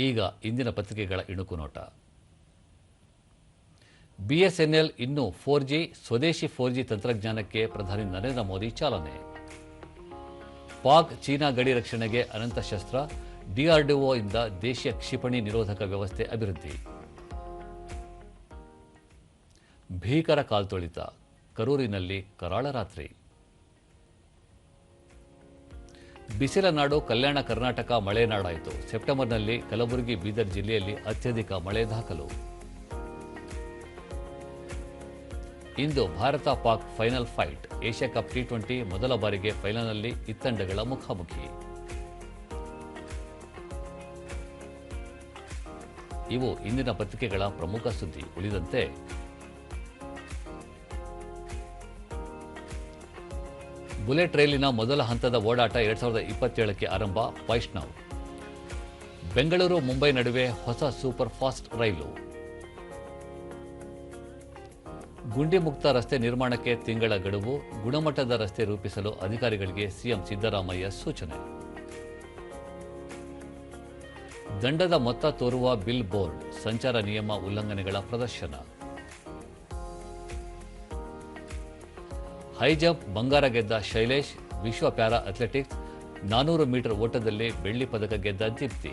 ಈಗ ಇಂದಿನ ಪತ್ರಿಕೆಗಳ ಇಣುಕು ನೋಟ. ಬಿಎಸ್ಎನ್ಎಲ್ ಇನ್ನು ಫೋರ್ ಜಿ ಸ್ವದೇಶಿ ಫೋರ್ ಜಿ ತಂತ್ರಜ್ಞಾನಕ್ಕೆ ಪ್ರಧಾನಿ ನರೇಂದ್ರ ಮೋದಿ ಚಾಲನೆ. ಪಾಕ್, ಚೀನಾ ಗಡಿ ರಕ್ಷಣೆಗೆ ಅನಂತ ಶಸ್ತ್ರ ಡಿಆರ್ಡಿಒ ಇಂದ ದೇಶೀಯ ಕ್ಷಿಪಣಿ ನಿರೋಧಕ ವ್ಯವಸ್ಥೆ ಅಭಿವೃದ್ಧಿ. ಭೀಕರ ಕಾಲ್ತೊಳಿತ, ಕರೂರಿನಲ್ಲಿ ಕರಾಳ ರಾತ್ರಿ. ಬಿಸಿಲ ನಾಡು ಕಲ್ಯಾಣ ಕರ್ನಾಟಕ ಮಳೆನಾಡಾಯಿತು ಸೆಪ್ಟೆಂಬರ್ನಲ್ಲಿ ಕಲಬುರಗಿ, ಬೀದರ್ ಜಿಲ್ಲೆಯಲ್ಲಿ ಅತ್ಯಧಿಕ ಮಳೆ ದಾಖಲು. ಇಂದು Bharata Pak final fight. Asia cup T twenty ಮೊದಲ ಬಾರಿಗೆ ಫೈನಲ್ನಲ್ಲಿ ಇತ್ತಂಡಗಳ ಮುಖಾಮುಖಿ. ಇವು ಇಂದಿನ ಪತ್ರಿಕೆಗಳ ಪ್ರಮುಖ ಸುದ್ದಿ. ಉಳಿದಂತೆ ಬುಲೆಟ್ ರೈಲಿನ ಮೊದಲ ಹಂತದ ಓಡಾಟ ಎರಡ್ ಸಾವಿರದ ಇಪ್ಪತ್ತೇಳಕ್ಕೆ ಆರಂಭ. ವೈಷ್ಣವ್. ಬೆಂಗಳೂರು, ಮುಂಬೈ ನಡುವೆ ಹೊಸ ಸೂಪರ್ ಫಾಸ್ಟ್ ರೈಲು. ಗುಂಡಿ ಮುಕ್ತ ರಸ್ತೆ ನಿರ್ಮಾಣಕ್ಕೆ ತಿಂಗಳ ಗಡುವು. ಗುಣಮಟ್ಟದ ರಸ್ತೆ ರೂಪಿಸಲು ಅಧಿಕಾರಿಗಳಿಗೆ ಸಿಎಂ ಸಿದ್ದರಾಮಯ್ಯ ಸೂಚನೆ. ದಂಡದ ಮೊತ್ತ ತೋರುವ ಬಿಲ್ ಬೋರ್ಡ್ ಸಂಚಾರ ನಿಯಮ ಉಲ್ಲಂಘನೆಗಳ ಪ್ರದರ್ಶನ. ಹೈಜಂಪ್ ಬಂಗಾರ ಗೆದ್ದ ಶೈಲೇಶ್ ವಿಶ್ವ ಪ್ಯಾರಾ ಅಥ್ಲೆಟಿಕ್ಸ್ ನಾನೂರು ಮೀಟರ್ ಓಟದಲ್ಲಿ ಬೆಳ್ಳಿ ಪದಕ ಗೆದ್ದ ದೀಪ್ತಿ.